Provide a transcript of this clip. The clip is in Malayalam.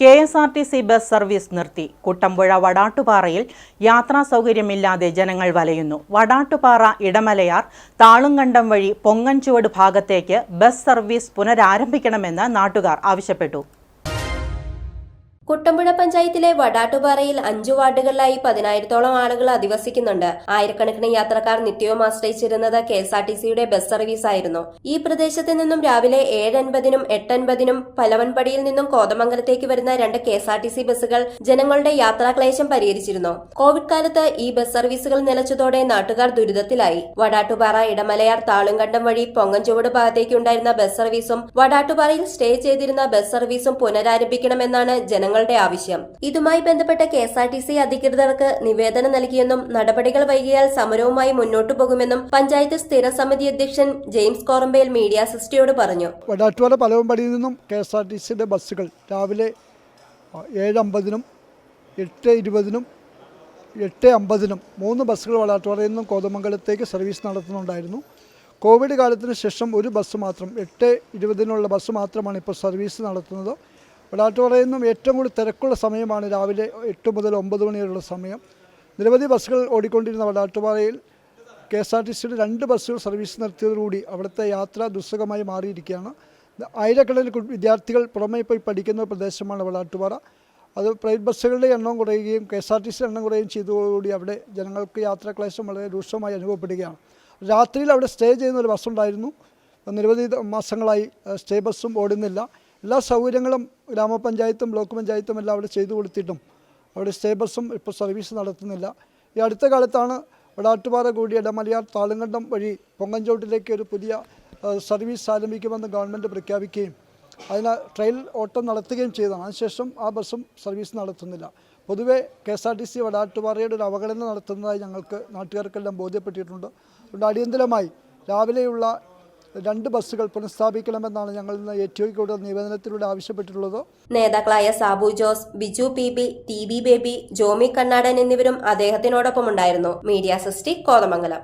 K S R T C bus service നിർത്തി. കുട്ടമ്പുഴ വടാട്ടുപാറയിൽ യാത്രാ സൗകര്യമില്ലാതെ ജനങ്ങൾ വലയുന്നു. വടാട്ടുപാറ ഇടമലയാർ താളുങ്കണ്ടം വഴി പൊങ്ങൻചുവട് ഭാഗത്തേക്ക് ബസ് സർവീസ് പുനരാരംഭിക്കണമെന്ന് നാട്ടുകാർ ആവശ്യപ്പെട്ടു. കുട്ടമ്പുഴ പഞ്ചായത്തിലെ വടാട്ടുപാറയിൽ അഞ്ചു വാർഡുകളിലായി പതിനായിരത്തോളം ആളുകൾ അധിവസിക്കുന്നുണ്ട്. ആയിരക്കണക്കിന് യാത്രക്കാർ നിത്യവും ആശ്രയിച്ചിരുന്നത് കെ എസ് ആർ ടി സിയുടെ ബസ് സർവീസ് ആയിരുന്നു. ഈ പ്രദേശത്ത് നിന്നും രാവിലെ ഏഴ് അൻപതിനും എട്ട് അൻപതിനും പലവൻപടിയിൽ നിന്നും കോതമംഗലത്തേക്ക് വരുന്ന രണ്ട് K S R T C ബസ്സുകൾ ജനങ്ങളുടെ യാത്രാക്ലേശം പരിഹരിച്ചിരുന്നു. കോവിഡ് കാലത്ത് ഈ ബസ് സർവീസുകൾ നിലച്ചതോടെ നാട്ടുകാർ ദുരിതത്തിലായി. വടാട്ടുപാറ ഇടമലയാർ താളുംകണ്ടം വഴി പൊങ്ങഞ്ചുവട് ഭാഗത്തേക്കുണ്ടായിരുന്ന ബസ് സർവീസും വടാട്ടുപാറയിൽ സ്റ്റേ ചെയ്തിരുന്ന ബസ് സർവീസും പുനരാരംഭിക്കണമെന്നാണ് ജനങ്ങളുടെ ആവശ്യം. ഇതുമായി ബന്ധപ്പെട്ട K S R T C അധികൃതർക്ക് നിവേദനം നൽകിയെന്നും നടപടികൾ വൈകിയാൽ സമരവുമായി മുന്നോട്ടു പോകുമെന്നും പഞ്ചായത്ത് സ്ഥിര സമിതി അധ്യക്ഷൻ ജെയിംസ് കോറമ്പയിൽ മീഡിയ സിസ്റ്റിയോട് പറഞ്ഞു. വടാറ്റുപാറ പലവമ്പടിയിൽ നിന്നും കെ എസ് ആർ ടി സിയുടെ ബസ്സുകൾ രാവിലെ ഏഴ് എട്ട് ഇരുപതിനും എട്ട് അമ്പതിനും മൂന്ന് ബസ്സുകൾ വടാറ്റുപാറയിൽ നിന്നും കോതമംഗലത്തേക്ക് സർവീസ് നടത്തുന്നുണ്ടായിരുന്നു. കോവിഡ് കാലത്തിന് ശേഷം ഒരു ബസ് മാത്രം എട്ട് ഇരുപതിനുള്ള ബസ് മാത്രമാണ് ഇപ്പോൾ സർവീസ് നടത്തുന്നത്. വടാറ്റുപാറയിൽ നിന്നും ഏറ്റവും കൂടുതൽ തിരക്കുള്ള സമയമാണ് രാവിലെ എട്ട് മുതൽ ഒമ്പത് മണി വരെയുള്ള സമയം. നിരവധി ബസ്സുകൾ ഓടിക്കൊണ്ടിരുന്ന വിളാട്ടുപാറയിൽ കെ എസ് ആർ ടി സിയുടെ രണ്ട് ബസ്സുകൾ സർവീസ് നിർത്തിയതോടുകൂടി അവിടുത്തെ യാത്ര ദുസ്സഹമായി മാറിയിരിക്കുകയാണ്. ആയിരക്കണക്കിന് വിദ്യാർത്ഥികൾ പുറമേ പോയി പഠിക്കുന്ന പ്രദേശമാണ് വിളാട്ടുപാറ അത് പ്രൈവറ്റ് ബസ്സുകളുടെ എണ്ണം കുറയുകയും K S R T C എണ്ണം കുറയുകയും ചെയ്തതോടുകൂടി അവിടെ ജനങ്ങൾക്ക് യാത്രാക്ലേശം വളരെ രൂക്ഷമായി അനുഭവപ്പെടുകയാണ്. രാത്രിയിൽ അവിടെ സ്റ്റേ ചെയ്യുന്ന ഒരു ബസ്സുണ്ടായിരുന്നു. നിരവധി മാസങ്ങളായി സ്റ്റേ ബസ്സും ഓടുന്നില്ല. എല്ലാ സൗകര്യങ്ങളും ഗ്രാമപഞ്ചായത്തും ബ്ലോക്ക് പഞ്ചായത്തും എല്ലാം അവിടെ ചെയ്തു കൊടുത്തിട്ടും അവിടെ സ്റ്റേ ബസ്സും ഇപ്പോൾ സർവീസ് നടത്തുന്നില്ല. ഈ അടുത്ത കാലത്താണ് വടാട്ടുപാറ കൂടി ഇടമലയാർ താളുങ്കണ്ടം വഴി പൊങ്ങഞ്ചോട്ടിലേക്ക് ഒരു പുതിയ സർവീസ് ആരംഭിക്കുമെന്ന് ഗവൺമെന്റ് പ്രഖ്യാപിക്കുകയും അതിന് ട്രയൽ ഓട്ടം നടത്തുകയും ചെയ്തതാണ്. അതിനുശേഷം ആ ബസ്സും സർവീസ് നടത്തുന്നില്ല. പൊതുവെ K S R T C വടാട്ടുപാറയുടെ ഒരു അവഗണന നടത്തുന്നതായി ഞങ്ങൾക്ക് നാട്ടുകാർക്കെല്ലാം ബോധ്യപ്പെട്ടിട്ടുണ്ട്. അതുകൊണ്ട് അടിയന്തരമായി രാവിലെയുള്ള രണ്ട് ബസ്സുകൾ പുനഃസ്ഥാപിക്കണമെന്നാണ് ഞങ്ങൾ ഇന്ന് ഏറ്റവും നിവേദനത്തിലൂടെ ആവശ്യപ്പെട്ടിട്ടുള്ളത്. നേതാക്കളായ Sabu Jose Biju P B T B Baby Jomy Kannadan എന്നിവരും അദ്ദേഹത്തിനോടൊപ്പം ഉണ്ടായിരുന്നു മീഡിയ സിസ്റ്റി കോതമംഗലം.